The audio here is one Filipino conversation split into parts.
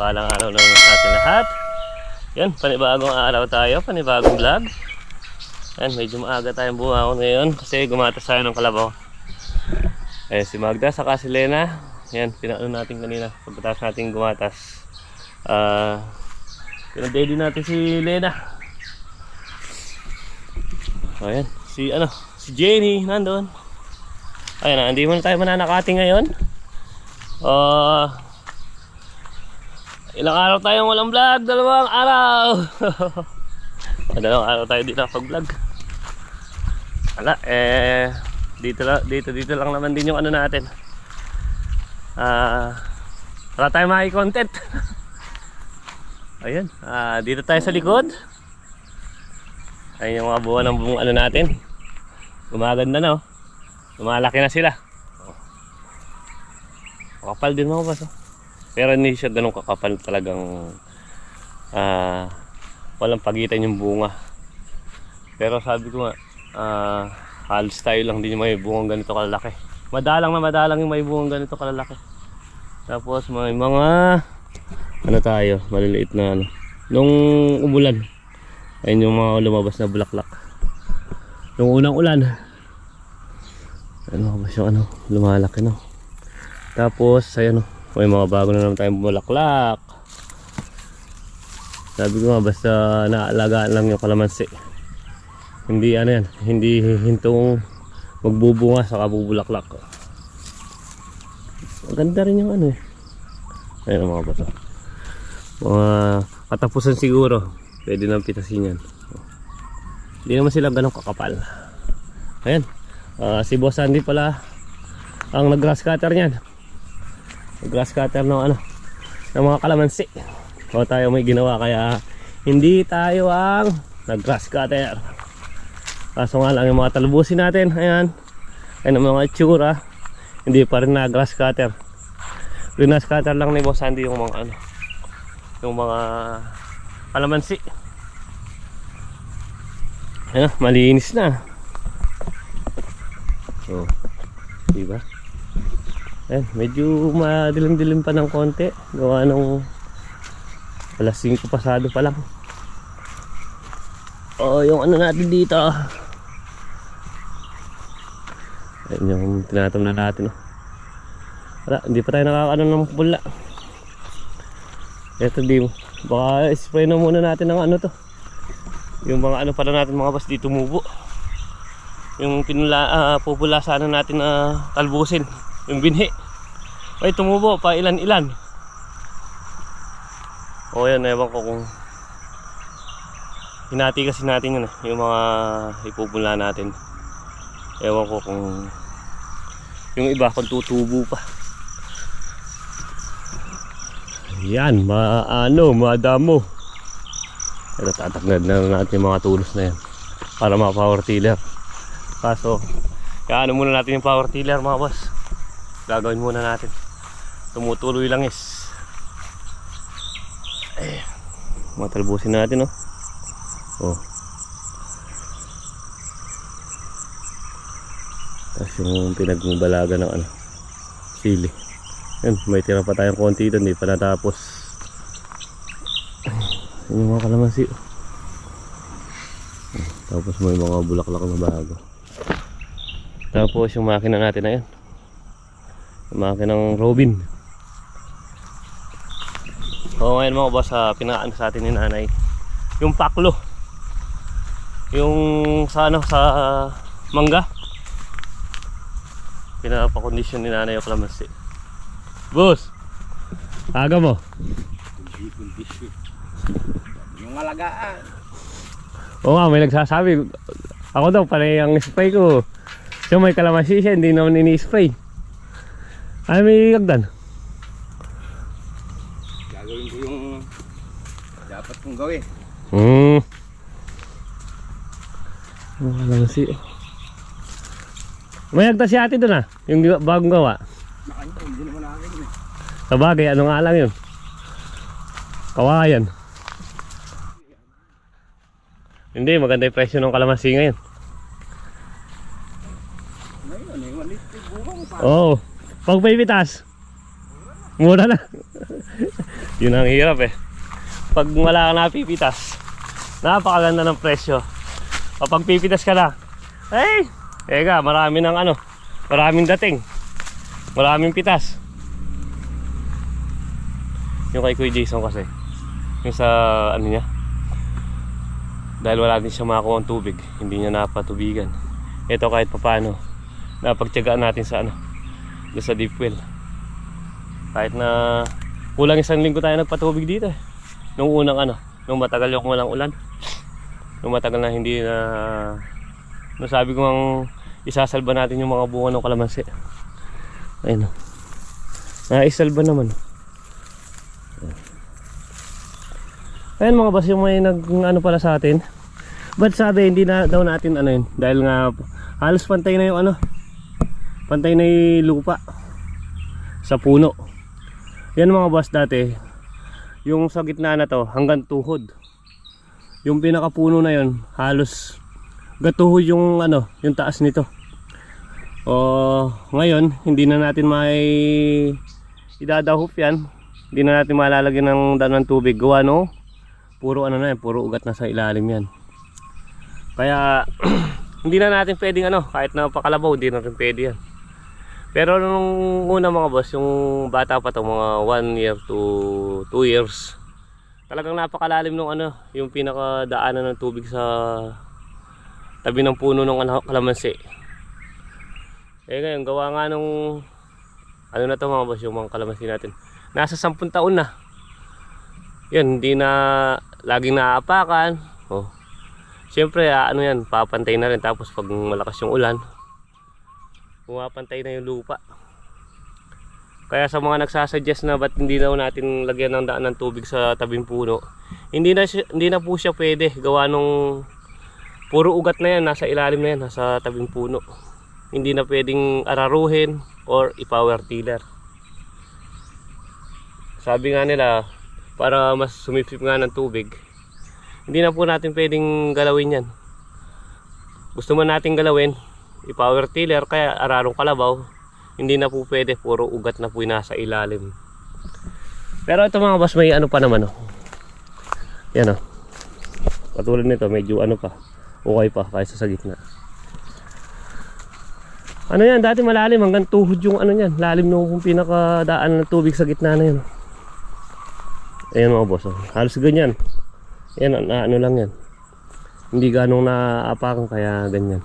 Mapagpalang araw naman sa atin lahat. Yan, panibagong araw tayo, panibagong vlog. Yan, medyo maaga tayong bumangon ngayon kasi gumatas tayo ng kalabaw. Eh, si Magda, saka si Lena. Yan, pinaano natin kanina pagkatapos natin gumatas. Ah, pinadedi natin si Lena. Ayan, si ano, si Jenny nandun. Ayan na, hindi muna tayo mananakati ngayon. Ah, ilang araw tayong walang vlog? Dalawang araw! Dalawang araw tayo dito nakapag-vlog. Wala, eh, dito, dito, dito lang naman din yung ano natin. Ah, wala tayong maki-content. Ayun, ah, dito tayo sa likod. Ayun yung mga buwan ng buong ano natin. Gumaganda na oh. Lumalaki na sila. Oh. Kakapal din mga boss. oh. Pero hindi siya ganun kakapal talagang ah walang pagitan yung bunga. Pero sabi ko nga ah halos tayo lang din yung may bungang ganito kalalaki. Madalang na madalang yung may bungang ganito kalalaki. Tapos may mga ano tayo, maliliit na ano. Nung umulan, ayun yung mga lumabas na bulaklak. Nung unang ulan, ano ba siya ano, lumalaki no. Tapos, ayan o, may mga bago na naman tayong bulaklak. Sabi ko nga, basta naalagaan lang yung kalamansi. Hindi ano yan, hindi hintong magbubunga sa kabubulaklak. Maganda rin yung ano eh. Ang mga bata. Mga katapusan siguro, pwede nang pitasin yan. Hindi naman sila ganun kakapal. Ayan. Ah, si Boss Andy pala ang nag-grass cutter niyan. Nag-grass cutter ng ano, ng mga kalamansi. O tayo may ginawa kaya hindi tayo ang nag-grass cutter. Kaso nga lang yung mga talubusin natin, ayan. Ayan ang mga itsura. Hindi pa rin na grass cutter. Grass cutter lang ni Boss Andy yung mga ano, yung mga kalamansi. Ayan, malinis na. Oh. Diba? Ayan, medyo madilim-dilim pa ng konti. Gawa ng alas 5 pasado pa lang. Oh, yung ano natin dito. Ayan yung tinatam na natin. Oh. Wala, hindi pa tayo nakakaano ng pula. Eto di mo. Baka spray na muna natin ng ano to. Yung mga ano pala natin mga bas dito tumubo yung pinula ah, pupula sana natin na talbusin yung binhi. Ay tumubo pa ilan ilan o yan ewan ko kung hinati kasi natin yun eh, yung mga ipupula natin. Ewan ko kung yung iba kung tutubo pa. Yan maano madamo. Ito tataknad na natin yung mga tulos na yan para ma power tiller. Kaso, kaano muna natin yung power tiller mga boss. Gagawin muna natin. Tumutuloy lang is. Eh, matalbusin natin oh. Oh. Tapos yung pinagmubalaga ng ano, sili. Yan, may tira pa tayong konti doon, hindi pa natapos. Yan yung mga kalamansi. oh. Tapos may mga bulaklak na bago. Tapos yung makina natin na yun. Yung makina ng Robin. Oo ngayon mga boss, uh, pinaan sa atin ni nanay. Yung paklo. Yung sa ano, sa mangga. Pinapakondisyon ni nanay yung kalamansi. Boss! Aga mo. Yung alagaan. Oo nga, may nagsasabi. Ako daw, panay ang spray ko. So may kalamansi siya, hindi naman ini-spray. Ay, may agdan. Gagawin ko yung dapat kong gawin. Hmm. Ang kalamansi. May agda si ate doon ah, yung bagong gawa. Nakanya, hindi naman akin eh. Sa bagay, ano nga lang yun? Kawayan. Hindi, maganda yung presyo ng kalamansi ngayon. Ngayon eh, maliit yung bunga mo pa. Oo. Oh, pag may bitas, Mura na. Yun ang hirap eh. Pag wala kang napipitas, napakaganda ng presyo. Kapag pipitas ka na, ay, eka, marami ng ano, maraming dating. Maraming pitas. Yung kay Kuya Jason kasi, yung sa ano niya, dahil wala din siya makakuha ng tubig, hindi niya napatubigan. Ito kahit papano, napagtyagaan natin sa ano, doon sa deep well. Kahit na kulang isang linggo tayo nagpatubig dito eh. Nung unang ano, nung matagal yung walang ulan. Nung matagal na hindi na nung sabi ko ang isasalba natin yung mga bunga ng kalamansi. Ayun oh. Naisalba naman. Ayun mga boss, yung may nag ano pala sa atin. Ba't sabi hindi na daw natin ano yun? Dahil nga halos pantay na yung ano. Pantay na lupa sa puno. Yan mga boss dati. Yung sa gitna na to hanggang tuhod. Yung pinakapuno na yon halos gatuhod yung ano, yung taas nito. O ngayon hindi na natin may idadahop yan. Hindi na natin malalagyan ng daan ng tubig. Gawa no? Puro ano na yan, puro ugat na sa ilalim yan. Kaya hindi na natin pwedeng ano, kahit na pakalabaw, hindi na rin pwede yan. Pero nung una mga boss, yung bata pa to mga 1 year to 2 years. Talagang napakalalim nung ano, yung pinakadaanan ng tubig sa tabi ng puno ng kalamansi. Eh ngayon, gawa nga nung ano na to mga boss, yung mga kalamansi natin. Nasa 10 taon na. Yan, hindi na laging naaapakan. Oh. Siyempre, ah, ano yan, papantay na rin. Tapos pag malakas yung ulan, pumapantay na yung lupa. Kaya sa mga nagsasuggest na ba't hindi daw natin lagyan ng daan ng tubig sa tabing puno, hindi na, hindi na po siya pwede gawa nung puro ugat na yan, nasa ilalim na yan, nasa tabing puno. Hindi na pwedeng araruhin or i-power tiller. Sabi nga nila, para mas sumipsip nga ng tubig, hindi na po natin pwedeng galawin yan. Gusto man natin galawin, i-power tiller kaya ararong kalabaw hindi na po pwede puro ugat na po nasa ilalim pero ito mga boss may ano pa naman oh. yan oh. katulad nito medyo ano pa okay pa kaysa sa gitna ano yan dati malalim hanggang tuhod yung ano yan lalim nung pinakadaan ng tubig sa gitna na yan oh. ayan mga boss oh. halos ganyan yan na, ano lang yan hindi ganong naapakan kaya ganyan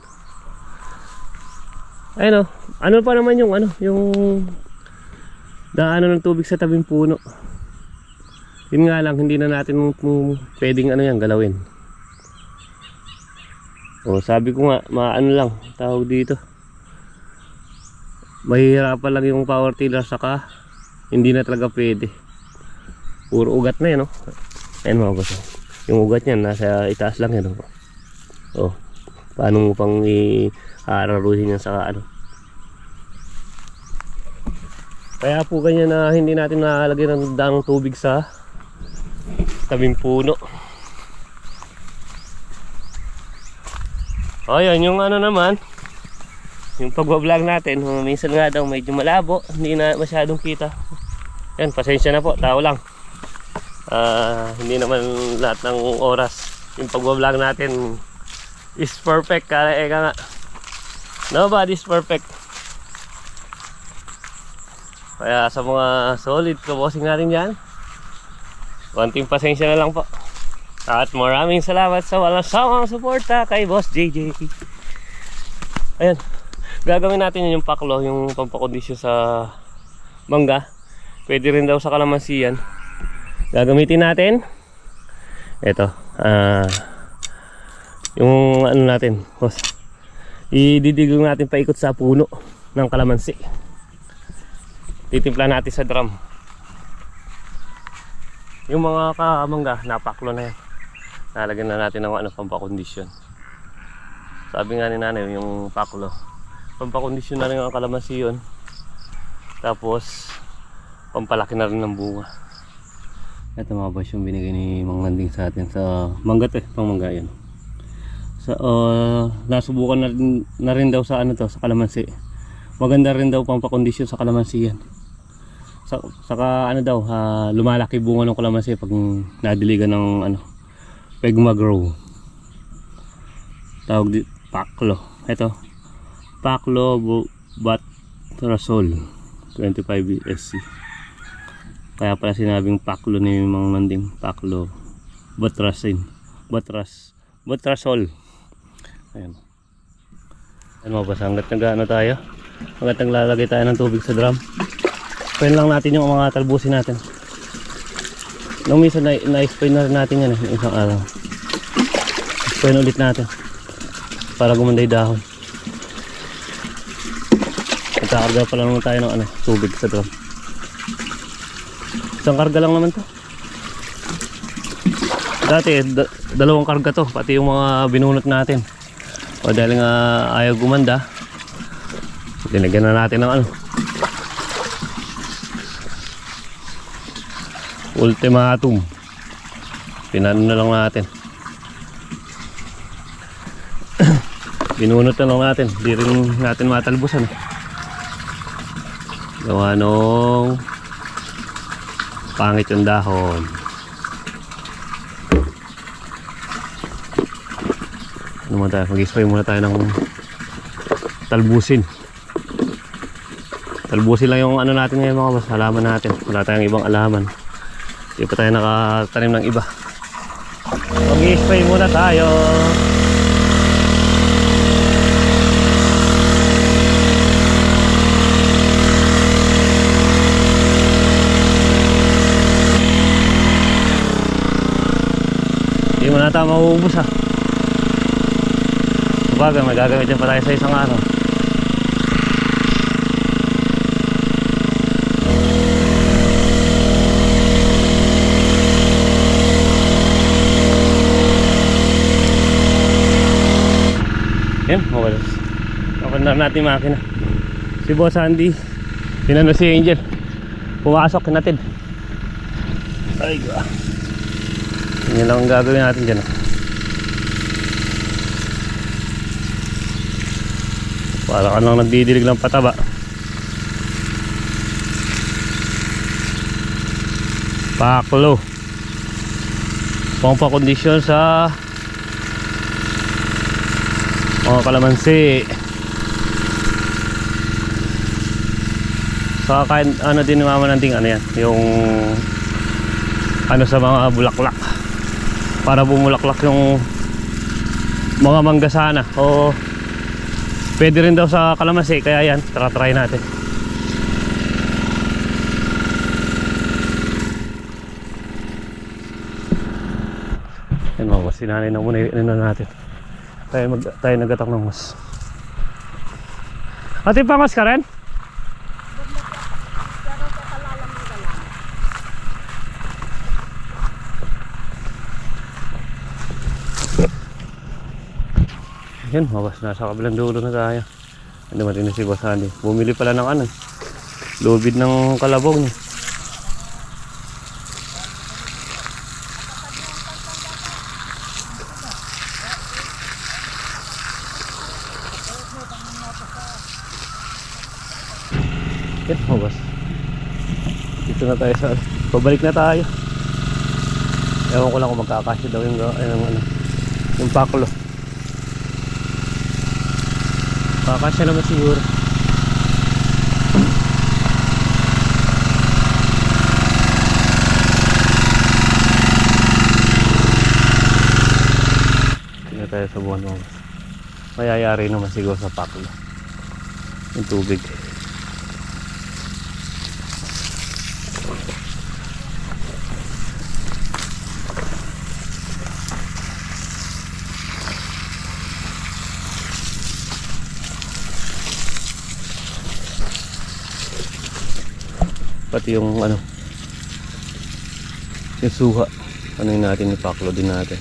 Ayun oh, ano pa naman yung ano, yung daanan ng tubig sa tabing puno. Yun nga lang, hindi na natin pwedeng ano yan, galawin. O sabi ko nga, maano lang, tawag dito. Mahihirapan lang yung power tiller saka hindi na talaga pwede. Puro ugat na yan, oh. Ayun mga boss. oh. Yung ugat niyan, nasa itaas lang yan, oh. Oh, paano mo pang i-aararuhin yan sa ano. Kaya po ganyan na hindi natin nakalagyan ng dang tubig sa tabing puno. O yan, yung ano naman, yung pagbablog natin, uh, minsan nga daw medyo malabo, hindi na masyadong kita. Yan, pasensya na po, tao lang. Ah, hindi naman lahat ng oras yung pagbablog natin is perfect kaya eka nga nobody's perfect kaya sa mga solid kabosing natin dyan konting pasensya na lang po. At maraming salamat sa walang sawang suporta kay Boss JJ ayan gagawin natin yun yung paklo yung pampakondisyon sa mangga. Pwede rin daw sa kalamansi yan gagamitin natin. Ito ah yung ano natin boss. Ididigong natin paikot sa puno ng kalamansi titimpla natin sa drum yung mga kamangga napaklo na yan nalagyan na natin ng ano pampakondisyon sabi nga ni nanay yung paklo pampakondisyon na rin ang kalamansi yun tapos pampalaki na rin ng bunga ito mga boss yung binigay ni Mang Landing sa atin sa manggat eh, pang mangga yan. Sa, uh, nasubukan na rin, na rin daw sa ano to, sa kalamansi. Maganda rin daw pang pakondisyon sa kalamansi yan. Sa, saka ano daw, ah, lumalaki bunga ng kalamansi pag nadiligan ng ano, pegma grow. Tawag di, paklo. Ito, paklo batrasol 25 SC. Kaya pala sinabing paklo ni Mang Manding, paklo batrasin, batras, batrasol. Ayan. Ano ba hanggat nag ano tayo? Hanggat naglalagay tayo ng tubig sa drum. Sprayin lang natin yung mga talbusin natin. Nung minsan na, na-spray na rin natin yan eh, yung isang araw. Sprayin ulit natin. Para gumanday dahon. Nagkakarga pa lang naman tayo ng ano, tubig sa drum. Isang karga lang naman to. Dati, da- dalawang karga to, pati yung mga binunot natin. O dahil nga ayaw gumanda, dinagyan na natin ng ano. Ultimatum. Pinano na lang natin. Binunot na lang natin. Di rin natin matalbusan. Gawa nung pangit yung dahon. Ano muna tayo? Mag-spray muna tayo ng talbusin. Talbusin lang yung ano natin ngayon mga boss. Halaman natin. Wala tayong ibang alaman. Hindi pa tayo nakatanim ng iba. Mag-spray muna tayo. Hindi mo na tayo mauubos ha. Sabagay, may gagamitin pa tayo sa isang araw. Yan, mawala. Na natin yung makina. Si Boss Andy, tinano si Angel. Pumasok natin. Ay, ga. Yan lang ang gagawin natin dyan. ah. Para ka lang nagdidilig ng pataba. Paklo. Pangpakondisyon sa mga kalamansi. Saka kahit ano din ni mama ano yan, yung ano sa mga bulaklak. Para bumulaklak yung mga mangga sana o pwede rin daw sa kalamansi kaya yan, tara try natin. Yan mga boss, sinanay na muna yung ano natin. Tayo, mag, tayo nagatak ng mas. Ate, pangas ka rin? Yan, mawas nasa kabilang dulo na tayo. Ano naman rin si Boss Andy. Bumili pala ng ano. Lubid ng kalabaw niya. Yan, mawas. Dito na tayo sa Pabalik na tayo. Ewan ko lang kung magkakasya daw yung, ga- yung, ano, yung paklo. Kakasya naman siguro. Tingnan tayo sa buwan mo. Mayayari naman siguro sa paklo. Yung tubig. Pati yung ano yung suha. Ano yun natin ipaklo din natin.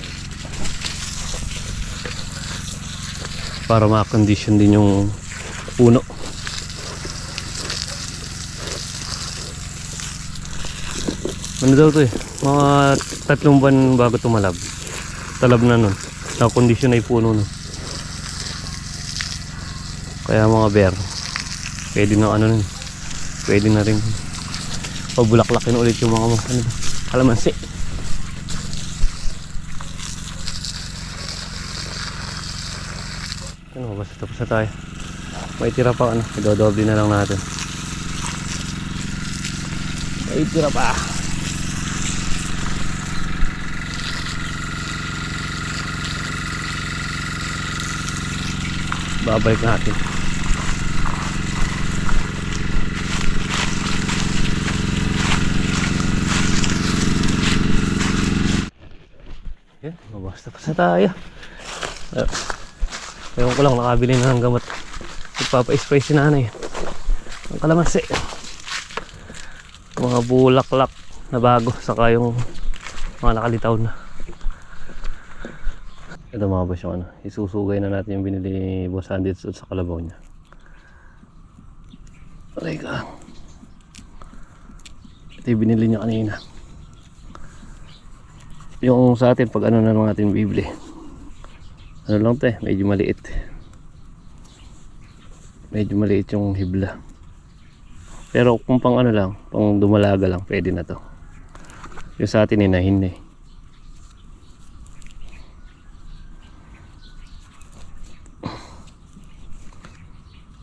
Para ma-condition din yung puno. Ano daw to eh? Mga tatlong buwan bago tumalab. Talab na nun. Na-condition na yung puno nun. Kaya mga bear. Pwede na ano nun. Pwede na rin pabulaklakin ulit yung mga ano, kalamansi. Ano, basta tapos na tayo. May tira pa ano, idodoble na lang natin. May tira pa. Babalik natin. Mabasta pa sa tayo. Uh, ewan ko lang, nakabili na ng gamot. Ipapa-spray si nanay. Ang kalamansi. Mga bulaklak na bago. Saka yung mga nakalitaw na. Ito mga boss yung ano. Isusugay na natin yung binili ni Boss Andy sa sa kalabaw niya. Aray ka. Ito yung binili niya kanina. Yung sa atin, pag ano na lang natin bibili. Ano lang te, medyo maliit. Medyo maliit yung hibla. Pero kung pang ano lang, pang dumalaga lang, pwede na to. Yung sa atin inahin eh.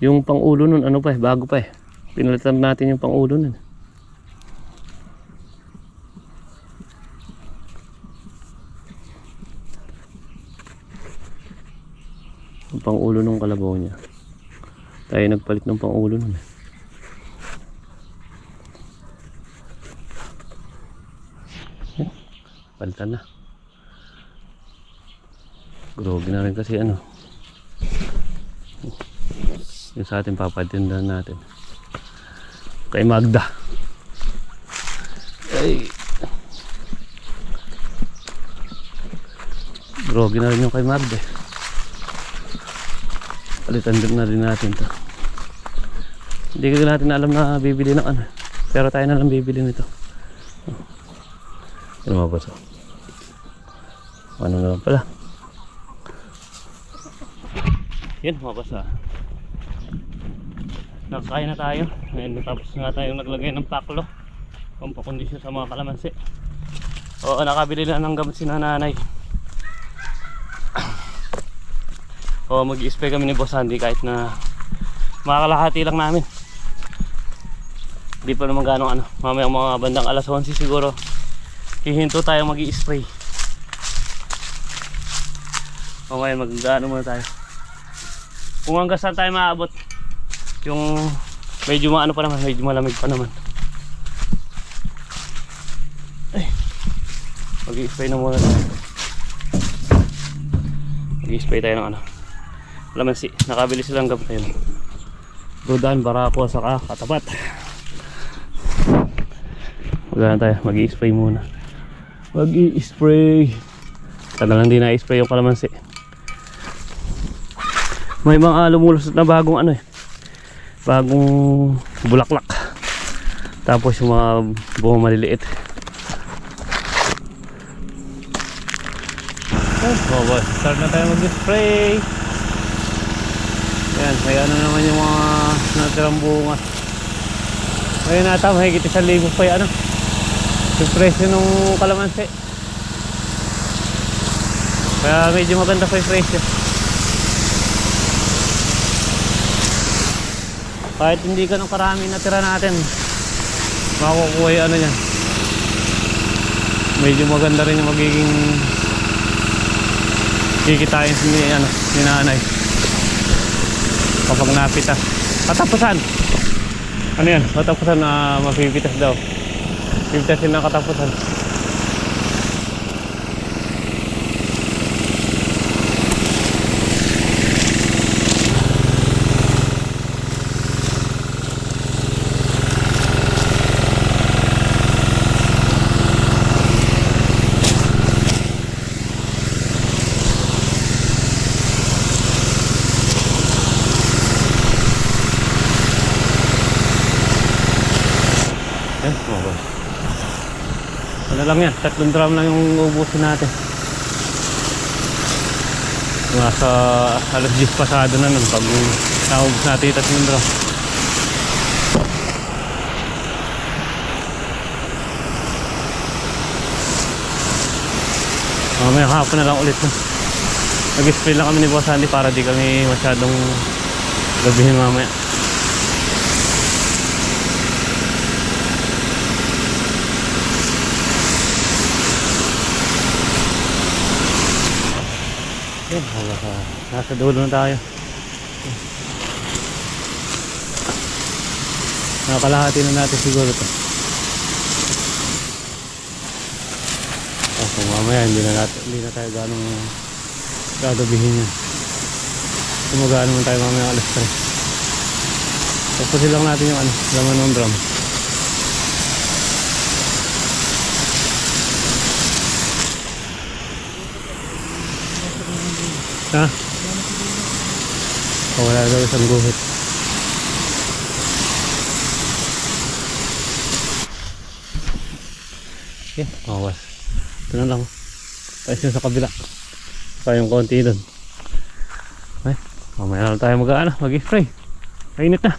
Yung pang-ulo nun, ano pa eh, bago pa eh. Pinalitan natin yung pang-ulo nun. Pang-ulo ng kalabaw niya. Tayo nagpalit ng pang-ulo nun eh. Palitan na. Grogi na rin kasi ano. Yung sa ating papatindahan natin. Kay Magda. Ay. Grogi na rin yung kay Magda. eh. Palitan din na rin natin to. Hindi ka natin alam na bibili ng ano. Pero tayo na lang bibili nito. Ano mga boss? oh? Ano na lang pala. Boss ah. Nakakain na tayo. Ngayon natapos na tayo naglagay ng paklo. Pampakondisyon sa mga kalamansi. Oo, nakabili na ng gamot si nanay. Oo, mag-spray kami ni Boss Andy kahit na makakalahati lang namin. Hindi pa naman ganong ano. Mamaya mga bandang alas 11 siguro. Hihinto tayo mag-i-spray. O ngayon mag-ano muna tayo. Kung hanggang saan tayo maabot. Yung medyo maano pa naman, medyo malamig pa naman. Ay. Mag-i-spray na muna tayo. Mag-i-spray tayo ng ano. Laman si, nakabili silang gamit ngayon. Dudan, barako, saka katapat. Magana tayo, mag-i-spray muna. Mag-i-spray. Talagang hindi na-spray yung kalamansi. May mga lumulusot na bagong ano eh. Bagong bulaklak. Tapos yung mga bunga maliliit. Oh, boy. Start na tayo mag-spray. Yan, may ano naman yung mga natirang bunga. Ngayon nata, mahigit isang libo pa yung ano. Yung presyo ng kalamansi. Kaya medyo maganda pa yung presyo. Kahit hindi ng karami natira natin, makukuha yung ano niyan. Medyo maganda rin yung magiging kikitain ni, ano, ni nanay kapag napitas. Katapusan! Ano yan? Katapusan na mapipitas daw. Pipitasin na katapusan. ano lang yan. Tatlong drum lang yung ubusin natin. Nasa alas 10 pasado na nun pag naubos natin yung tatlong drum. Mamaya um, hapon na lang ulit nag-spray lang kami ni Boss Andy para di kami masyadong gabihin mamaya. Yan, hala ka. Nasa dulo na tayo. Nakakalahati na natin siguro to. Oh, kung mamaya hindi na, natin, hindi na tayo ganong gagabihin yan. Kumagaan naman tayo mamaya alas 3. Tapusin lang natin yung ano, laman ng drum. Ha? Oh, wala daw isang guhit. Okay, mawas. Ito na lang. Siya sa kabila. Pa yung konti doon. Okay, mamaya na lang tayo mag-ano, mag-spray. Mainit na.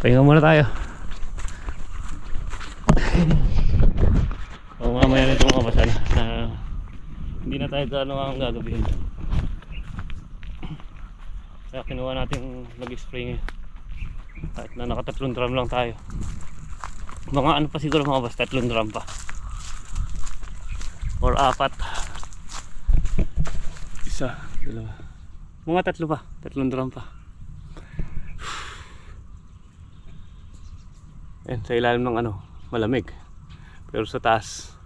Pahinga muna tayo. o mamaya na itong kapasan na hindi na tayo gaano ang gagabihin. Kaya kinuha natin mag-spray ngayon. Kahit na nakatatlong drum lang tayo. Mga ano pa siguro mga basta tatlong drum pa. Or apat. Isa, dalawa. Mga tatlo pa. Tatlong drum pa. Yan, sa ilalim ng ano, malamig. Pero sa taas,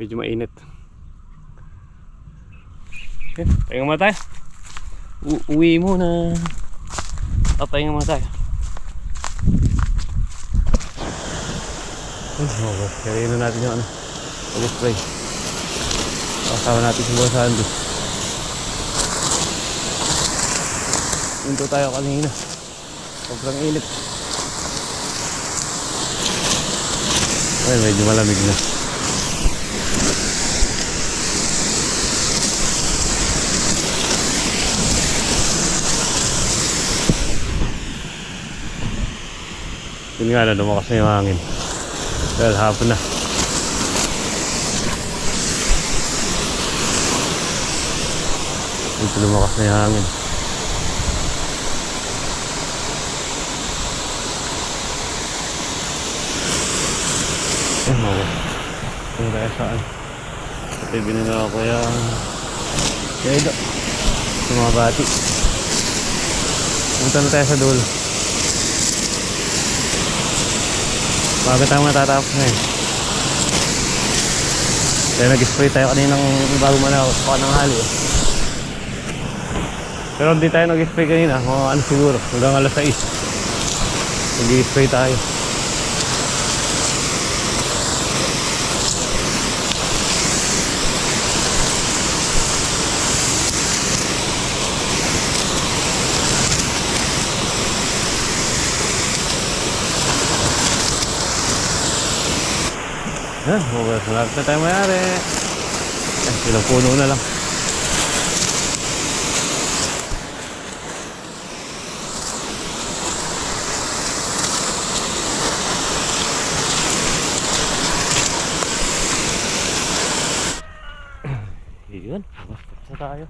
medyo mainit. Okay, pahinga muna tayo. U uwi muna. Papahinga muna tayo. Ay, okay. Kaya na natin yung ano, pag-spray. Kasama natin si Boss Andy. Punto tayo kanina. Sobrang init. Ay, medyo malamig na. Yun nga na, lumakas na yung hangin. Dahil hapon na. Dito lumakas na yung hangin. Eh, mga. Kung tayo saan. Yung binila ko yung kaya ito. Yung. Punta na tayo sa dulo. Bago tayo matatapos na yun. Kaya nag-spray tayo kaninang bago man ako pa ng hali. eh. Pero hindi tayo nag-spray kanina, mga ano siguro, hanggang alas 6. Nag-spray tayo. Yan, mabas na tayo mayari. Eh, ilang puno na lang. Yun, tapos na tayo.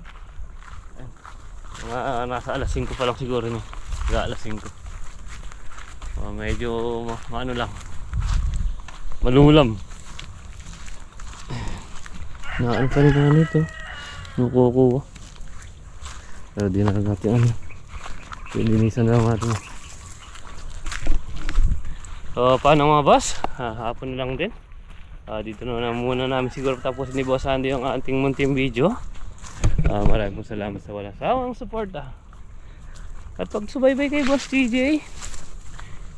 Ayan. Mga ah, nasa alas 5 pa lang siguro no. Mga alas 5. Ah, medyo ma- maano lang. Malumulam. Naano pa rin ano ito. Nukukuha. Pero di na natin ano. Pilinisan na natin. So, paano mga boss? Ah, hapon na lang din. Ah, dito na, na muna namin siguro tapos ni Boss Andy yung ating munting video. Ah, maraming salamat sa walang sawang suporta. At pagsubaybay kay Boss TJ.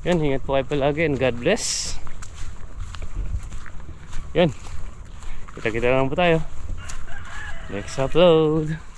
Yan, ingat po kayo palagi and God bless. Yan. Kita-kita lang po tayo. Next upload.